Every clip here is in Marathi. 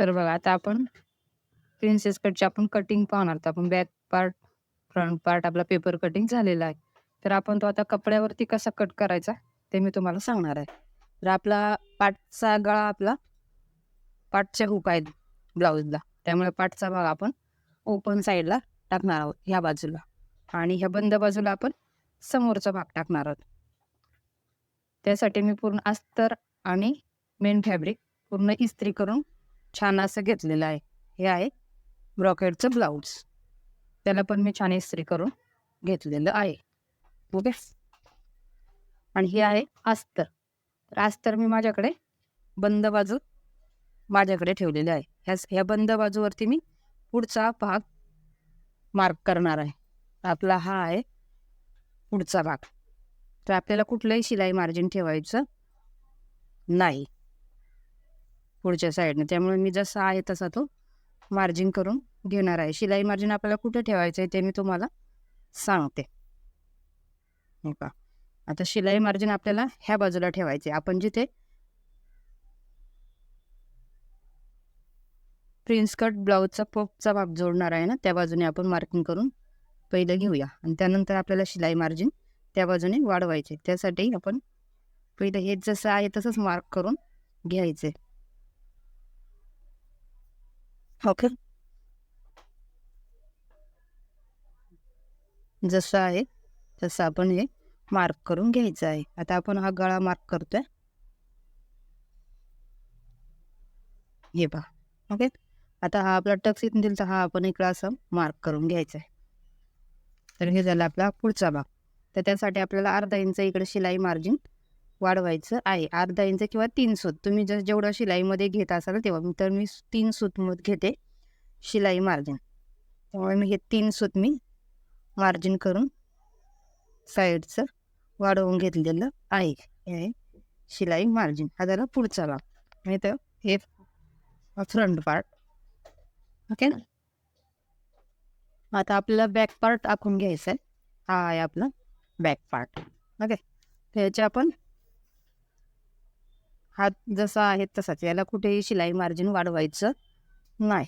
तर बघा आता आपण प्रिन्सेस कटची आपण कटिंग पाहणार आहोत. आपण बॅक पार्ट, फ्रंट पार्ट आपला पेपर कटिंग झालेला आहे. तर आपण तो आता कपड्यावरती कसा कट करायचा ते मी तुम्हाला सांगणार आहे. तर आपला पाठचा गळा आपला पाठच्या हुक आहेत ब्लाऊजला त्यामुळे पाठचा भाग आपण ओपन साईडला टाकणार आहोत ह्या बाजूला आणि ह्या बंद बाजूला आपण समोरचा भाग टाकणार आहोत. त्यासाठी मी पूर्ण अस्तर आणि मेन फॅब्रिक पूर्ण इस्त्री करून छान असं घेतलेलं आहे. हे आहे ब्रॉकेटचं ब्लाऊज त्याला पण मी छान इस्त्री करून घेतलेलं आहे. ओके. आणि हे आहे अस्तर. तर अस्तर मी माझ्याकडे बंद बाजू माझ्याकडे ठेवलेले आहे. ह्या ह्या बंद बाजूवरती मी पुढचा भाग मार्क करणार आहे. आपला हा आहे पुढचा भाग. तर आपल्याला कुठलंही शिलाई मार्जिन ठेवायचं नाही. पुढच्या साईडने त्यामुळे मी जसा आहे तसा तो मार्जिन करून घेणार आहे. शिलाई मार्जिन आपल्याला कुठे ठेवायचं आहे ते मी तुम्हाला सांगते. हो का. आता शिलाई मार्जिन आपल्याला ह्या बाजूला ठेवायचे. आपण जिथे प्रिन्स कट ब्लाऊजचा पोपचा भाग जोडणार आहे ना, त्या बाजूने आपण मार्किंग करून पहिलं घेऊया आणि त्यानंतर आपल्याला शिलाई मार्जिन त्या बाजूने वाढवायचे. त्यासाठी आपण पहिलं हे जसं आहे तसंच मार्क करून घ्यायचे. हो ओके. जसं आहे तसं आपण हे मार्क करून घ्यायचं आहे. आता आपण हा गळा मार्क करतोय. हे पहा. ओके. आता हा आपला टक्स इथून दिला तर हा आपण इकडं असं मार्क करून घ्यायचा आहे. तर हे झालं आपला पुढचा भाग. तर त्यासाठी आपल्याला अर्धा इंच इकडे शिलाई मार्जिन वाढवायचं आहे. अर्धा इंच किंवा तीन सूत. तुम्ही जर जेवढं शिलाईमध्ये घेत असाल तेव्हा. तर मी तीन सूत घेते शिलाई मार्जिन. त्यामुळे मी हे तीन सूत मी मार्जिन करून साईडचं वाढवून घेतलेलं आहे. हे शिलाई मार्जिन. हा झाला पुढचा भाग. नाही तर हे फ्रंट पार्ट. ओके. आता आपल्याला बॅक पार्ट आखून घ्यायचा आहे. हा आहे आपला बॅक पार्ट. ओके. त्याचे ह्याचे आपण हात जसा आहे तसाच. याला कुठेही शिलाई मार्जिन वाढवायचं नाही.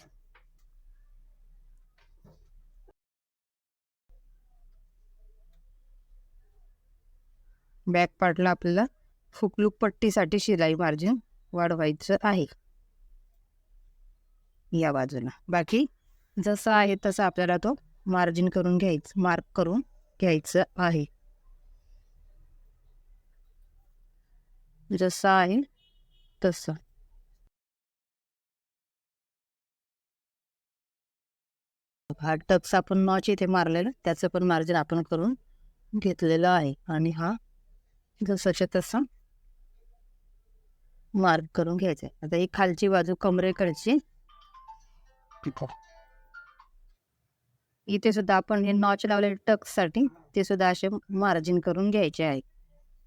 बॅक पार्टला आपल्याला फुकलूक पट्टीसाठी शिलाई मार्जिन वाढवायचं आहे. या बाजूला. बाकी जसं आहे तसं आपल्याला तो मार्जिन करून घ्यायचं मार्क करून घ्यायचं आहे. जसं आहे तसं. हा टक्स आपण नॉच इथे मारलेलं त्याचं पण मार्जिन आपण करून घेतलेलं आहे. आणि हा जसाच्या तसा मार्क करून घ्यायचा आहे. आता ही खालची बाजू कमरेकडची इथे सुद्धा आपण हे नॉच लावलेले टक्ससाठी ते सुद्धा असे मार्जिन करून घ्यायचे आहे.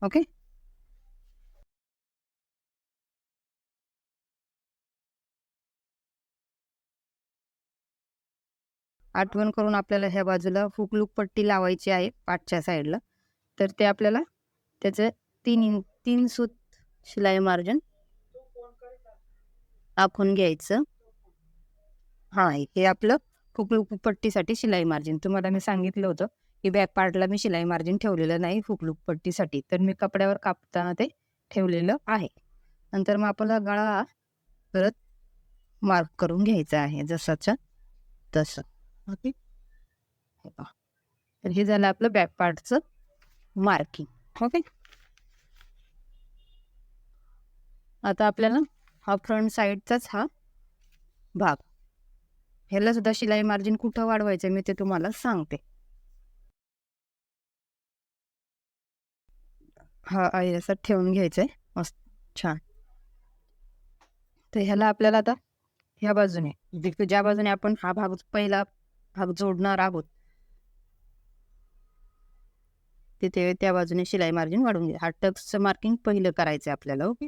ओके. आठवण करून आपल्याला ह्या बाजूला हुकलूक पट्टी लावायची आहे पाठच्या साईडला तर ते आपल्याला त्याचं तीन इंच तीन सूत शिलाई मार्जिन आखून घ्यायचं. हां, हे आपलं हुकलूक पट्टीसाठी शिलाई मार्जिन. तुम्हाला मी सांगितलं होतं की बॅक पार्टला मी शिलाई मार्जिन ठेवलेलं नाही हुकलूक पट्टीसाठी. तर मी कपड्यावर कापताना ते ठेवलेलं आहे. नंतर मग आपला गळा परत मार्क करून घ्यायचा आहे जसाच्या तसं. ओके. हे पहा. तर हे झालं आपलं बॅक पार्टचं मार्किंग. ओके. आता आपल्याला हा फ्रंट साइडचाच हा भाग. ह्याला सुद्धा शिलाई मार्जिन कुठं वाढवायचं मी ते तुम्हाला सांगते. हा असं ठेवून घ्यायचं आहे. मस्त छान. तर ह्याला आपल्याला आता ह्या बाजूने ज्या बाजूने आपण हा भाग पहिला भाग जोडणार आहोत. तिथे त्या बाजूने शिलाई मार्जिन वाढवून घ्या. हा टक्सचं मार्किंग पहिलं करायचं आहे आपल्याला. ओके.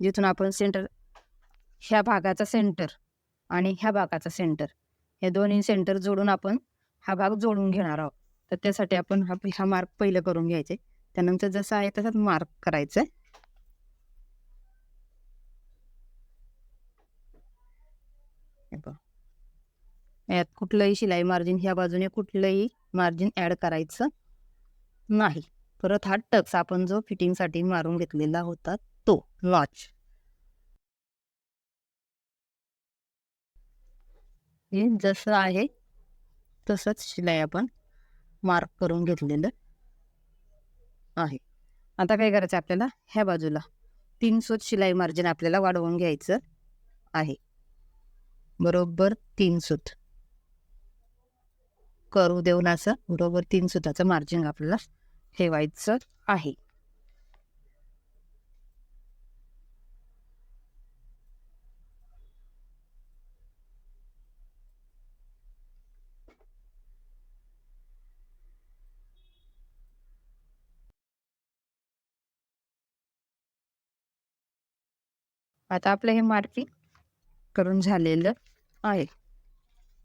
जिथून आपण सेंटर ह्या भागाचा सेंटर आणि ह्या भागाचा सेंटर हे दोन्ही सेंटर जोडून आपण हा भाग जोडून घेणार आहोत. तर त्यासाठी आपण हा हा मार्क पहिलं करून घ्यायचे. त्यानंतर जसं आहे तसाच मार्क करायचा आहे. बघ यात कुठलंही शिलाई मार्जिन ह्या बाजूने कुठलंही मार्जिन ॲड करायचं नाही. परत हा टक्स आपण जो फिटिंगसाठी मारून घेतलेला होता तो लॉच हे जसं आहे तसंच शिलाई आपण मार्क करून घेतलेलं आहे. आता काय करायचं आपल्याला? ह्या बाजूला तीन सूत शिलाई मार्जिन आपल्याला वाढवून घ्यायचं आहे. बरोबर तीन सूत करू देऊन असं बरोबर तीन सुताचं मार्जिन आपल्याला ठेवायचं आहे. आता आपलं हे मार्किंग करून झालेलं आहे.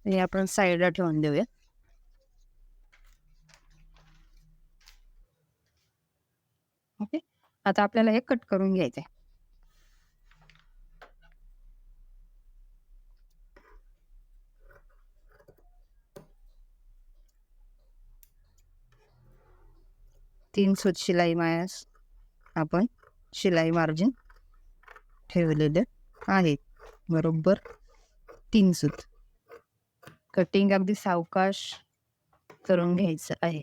हे आपण साईडला ठेवून देऊया ओके आता आपल्याला हे कट करून घ्यायचं आहे तीन सूत शिलाई मायास आपण शिलाई मार्जिन ठेवलेले आहे बरोबर? तीन सूत. कटिंग अगदी सावकाश करून घ्यायचं आहे.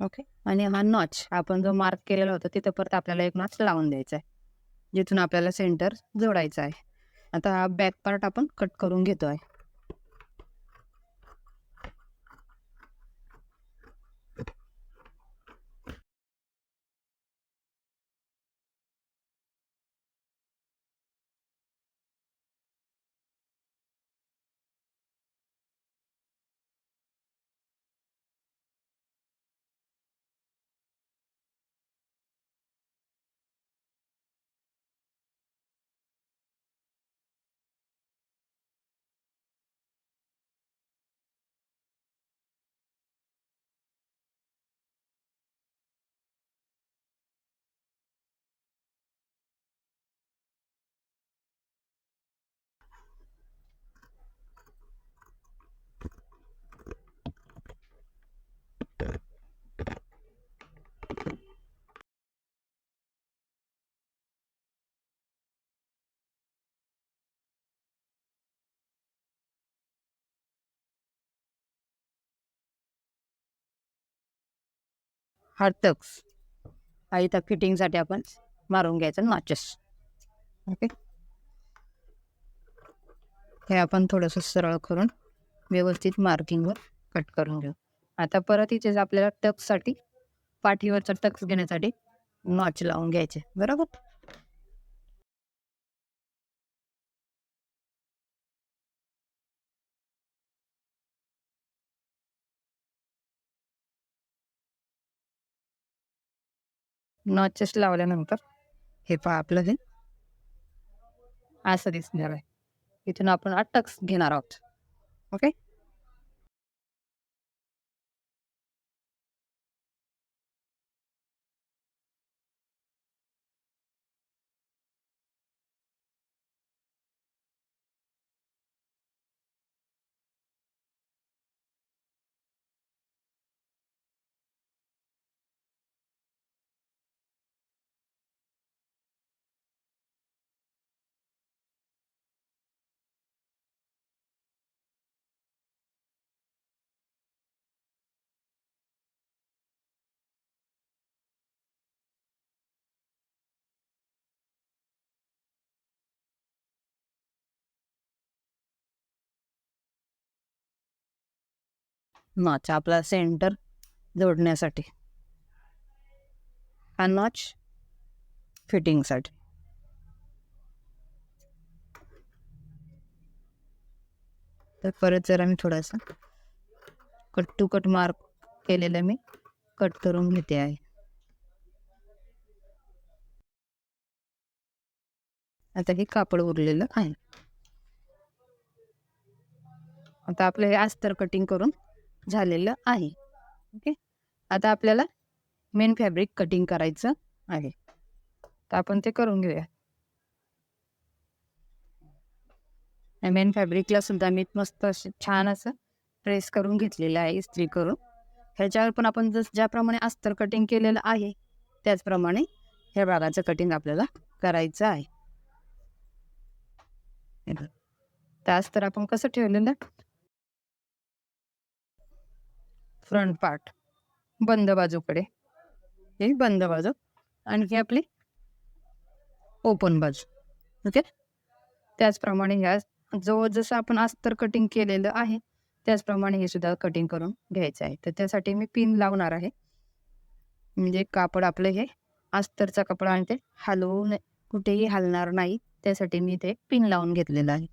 ओके. आणि हा नॉच आपण जो मार्क केलेला होता तिथं परत आपल्याला एक नॉच लावून द्यायचा आहे. जिथून आपल्याला सेंटर जोडायचं आहे. आता हा बॅक पार्ट आपण कट करून घेतो आहे हा टक्स हा इथं फिटिंगसाठी आपण मारून घ्यायचं नॉचेस. ओके? हे आपण थोडंसं सरळ करून व्यवस्थित मार्किंगवर कट करून घेऊ. आता परत इथेच आपल्याला टक्ससाठी पाठीवरचा टक्स घेण्यासाठी नॉच लावून घ्यायचे. बरोबर? नॉचेस लावल्यानंतर हे पहा आपलं हे. असं दिसणार आहे इथून आपण अटक्स टक्स घेणार आहोत. ओके? नॉच आपला सेंटर जोडण्यासाठी. हा नॉच फिटिंगसाठी. तर परत जरा मी थोडासा कट टू कट मार्क केलेलं मी कट करून घेते आहे. आता हे कापड उरलेलं आहे. आता आपलं हे अस्तर कटिंग करून झालेलं आहे. ओके? आता आपल्याला मेन फॅब्रिक कटिंग करायचं आहे. तर आपण ते करून घेऊया. मेन फॅब्रिकला सुद्धा मी मस्त असे छान असं प्रेस करून घेतलेलं आहे इस्त्री करून. ह्याच्यावर पण आपण जस ज्याप्रमाणे अस्तर कटिंग केलेलं आहे त्याचप्रमाणे ह्या भागाचं कटिंग आपल्याला करायचं आहे. तर अस्तर आपण कसं ठेवलेलं? फ्रंट पार्ट बंद बाजूकडे. हे बंद बाजू. आणखी आपली ओपन बाजू. ओके त्याचप्रमाणे ह्या जो जसं आपण अस्तर कटिंग केलेलं आहे त्याचप्रमाणे हे सुद्धा कटिंग करून घ्यायचं आहे. तर त्यासाठी मी पिन लावणार आहे. म्हणजे कापड आपलं हे अस्तरचा कपडा आणि ते हलवून कुठेही हलणार नाही. त्यासाठी मी ते पिन लावून घेतलेलं आहे.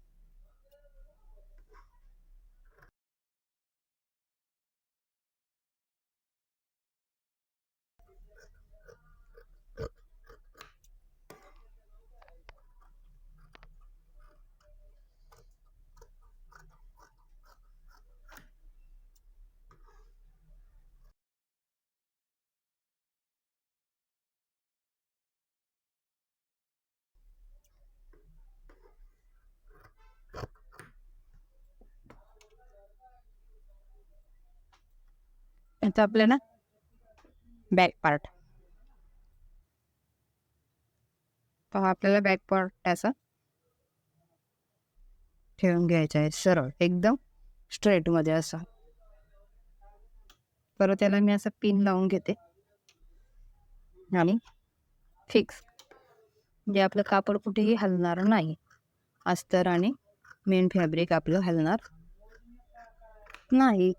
आता आपल्याला. Back part. पहा आपल्याला बॅक पार्ट असा ठेवून घ्यायचा आहे सरळ एकदम स्ट्रेटमध्ये असा. परत त्याला मी असं पिन लावून घेते. आणि फिक्स म्हणजे आपलं कापड कुठेही हलणार नाही. अस्तर आणि मेन फॅब्रिक आपलं हलणार नाही.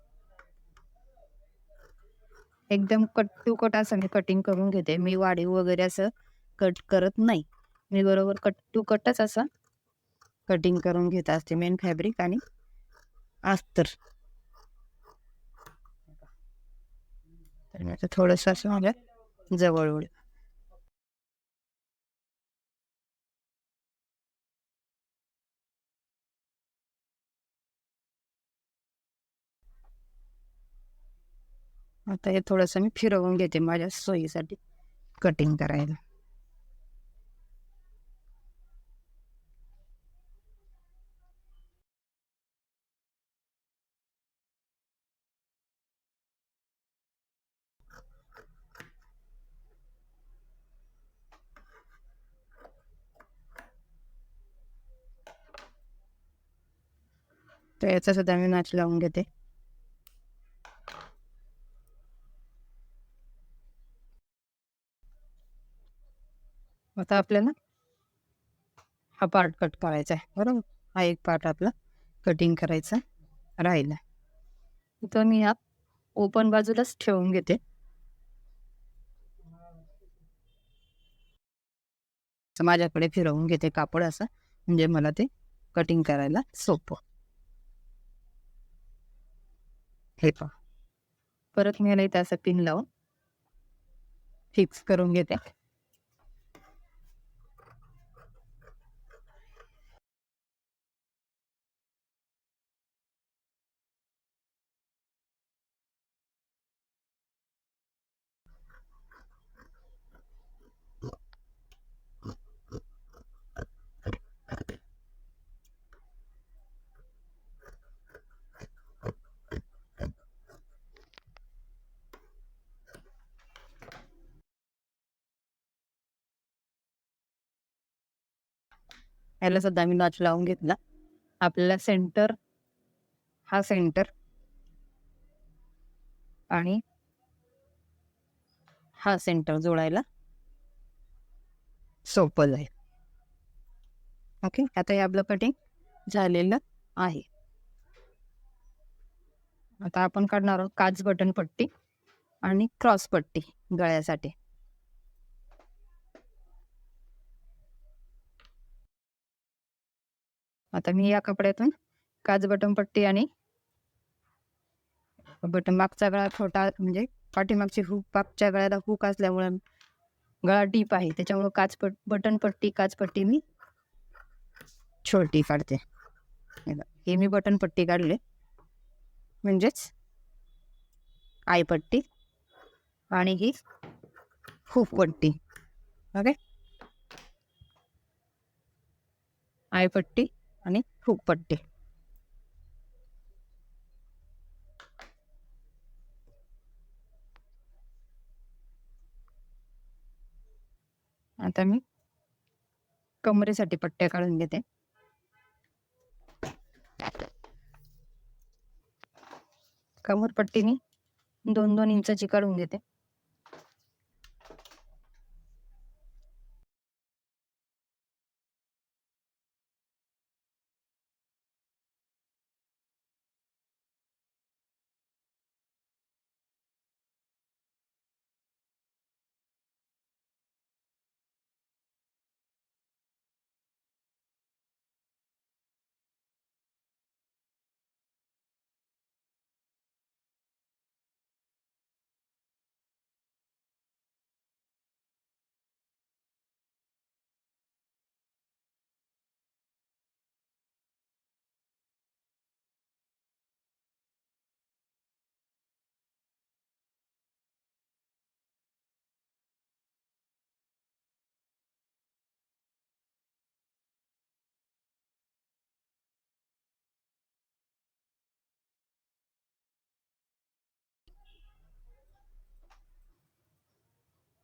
एकदम कट टू कट असं मी कटिंग करून घेते. मी वाढीव वगैरे असं कट करत नाही. मी बरोबर कट टू कटच असं कटिंग करून घेत असते. मेन फॅब्रिक आणि अस्तर. तर मी थोडंसं असं माझ्या जवळ आता हे थोडंसं मी फिरवून घेते माझ्या सोयीसाठी कटिंग करायला. तर याचा सुद्धा मी नाच लावून घेते. आता आपल्याला हा पार्ट कट करायचा आहे. बरोबर? हा एक पार्ट आपला कटिंग करायचा राहिला तर मी हा ओपन बाजूलाच ठेवून घेते. माझ्याकडे फिरवून घेते कापड असं. म्हणजे मला ते कटिंग करायला सोपं. हे पहा. परत मी याला इथे असं पिन लावून फिक्स करून घेते. याला सुद्धा मी नॉच लावून घेतला. आपल्याला सेंटर हा सेंटर आणि हा सेंटर जोडायला सोपं जाईल. ओके आता हे आपलं कटिंग झालेलं आहे. आता आपण काढणार आहोत काच बटन पट्टी आणि क्रॉस पट्टी गळ्यासाठी. आता मी या कपड्यातून काच बटन पट्टी आणि बटन मागचा गळा छोटा म्हणजे पाठीमागची हुक मागच्या गळ्याला हुक असल्यामुळे गळा डीप आहे. त्याच्यामुळे काच पट बटन पट्टी काच पट्टी मी छोटी काढते. हे मी बटन पट्टी काढले. म्हणजेच आयपट्टी आणि ही खूप पट्टी. ओके? आयपट्टी आणि खूप पट्टी आता मी कमरेसाठी पट्ट्या काढून घेते. कमरपट्टी मी दोन दोन इंचाची काढून घेते.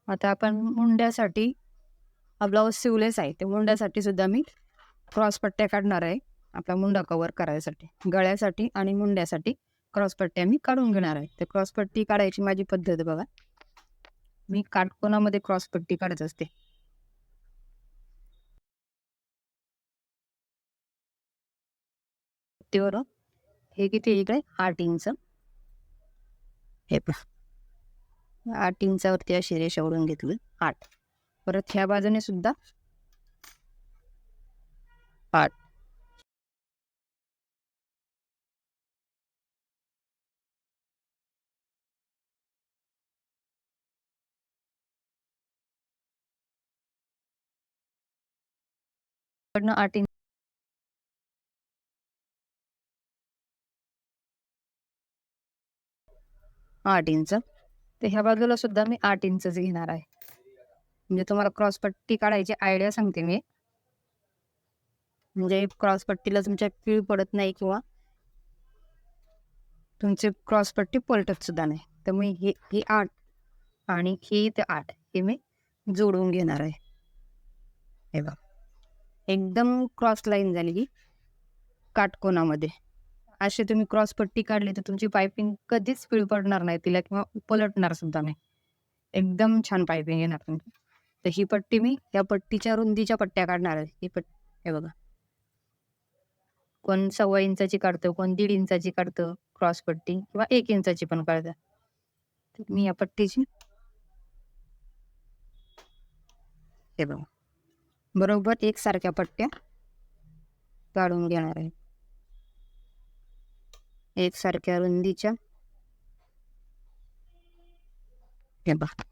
आता आपण मुंड्यासाठी हा ब्लाऊज शिवलेच आहे. ते मुंड्यासाठी सुद्धा मी क्रॉस पट्ट्या काढणार आहे आपला मुंडा कवर करायसाठी. गळ्यासाठी आणि मुंड्यासाठी क्रॉस पट्ट्या मी काढून घेणार आहे. तर क्रॉस पट्टी काढायची माझी पद्धत बघा. मी काटकोनामध्ये क्रॉस पट्टी काढत असते. हे किती इकडे? आठ इंच. हे पहा. आठ इंचावरती अशी रेषा ओढून घेतली. आठ. परत ह्या बाजूने सुद्धा आठ. आठ इंच आठ इंच. तर ह्या बाजूला सुद्धा मी आठ इंचच घेणार आहे. म्हणजे तुम्हाला क्रॉस पट्टी काढायची आयडिया सांगते मी. म्हणजे क्रॉस पट्टीला तुमच्या पीळ पडत नाही किंवा तुमची क्रॉस पट्टी पलटत सुद्धा नाही. तर मी हे ही आठ आणि ही ते आठ हे मी जोडून घेणार आहे. हे बघ. एकदम क्रॉस लाईन झाली की काटकोनामध्ये अशी तुम्ही क्रॉस पट्टी काढली तर तुमची पायपिंग कधीच पिळ पडणार नाही. तिला किंवा पलटणार सुद्धा नाही. एकदम छान पायपिंग येणार तुमची. तर ही पट्टी मी या पट्टीच्या रुंदीच्या पट्ट्या काढणार आहे. ही पट्टी हे बघा. कोण सव्वा इंचाची काढतं कोण दीड इंचाची काढतं क्रॉस पट्टी किंवा एक इंचाची पण काढतं. तर मी या पट्टीची हे बघा. बरोबर एकसारख्या पट्ट्या काढून घेणार आहे. एकसारख्या रुंदीच्या. हे बघा.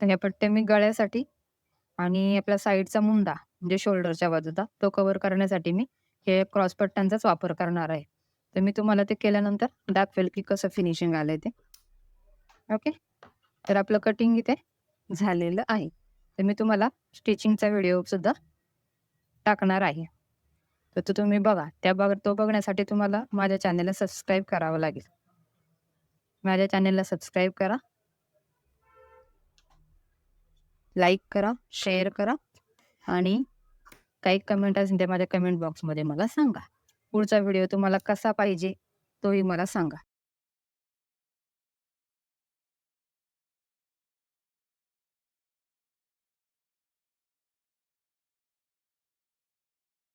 तर ह्या पट्ट्या मी गळ्यासाठी आणि आपल्या साईडचा मुंडा म्हणजे शोल्डरच्या बाजूचा तो कव्हर करण्यासाठी मी हे क्रॉस पट्ट्यांचाच वापर करणार आहे. तर मी तुम्हाला ते केल्यानंतर दाखवेल की कसं फिनिशिंग आलंय ते. ओके तर आपलं कटिंग इथे झालेलं आहे. तर मी तुम्हाला स्टिचिंगचा व्हिडिओ सुद्धा टाकणार आहे. तर तो तुम्ही बघा. त्या बघ तो बघण्यासाठी तुम्हाला माझ्या चॅनलला सबस्क्राईब करावं लागेल. माझ्या चॅनलला सबस्क्राईब करा. लाईक करा, शेअर करा आणि काही कमेंट असेल ते माझ्या कमेंट बॉक्समध्ये मला सांगा. पुढचा व्हिडिओ तुम्हाला कसा पाहिजे तोही मला सांगा.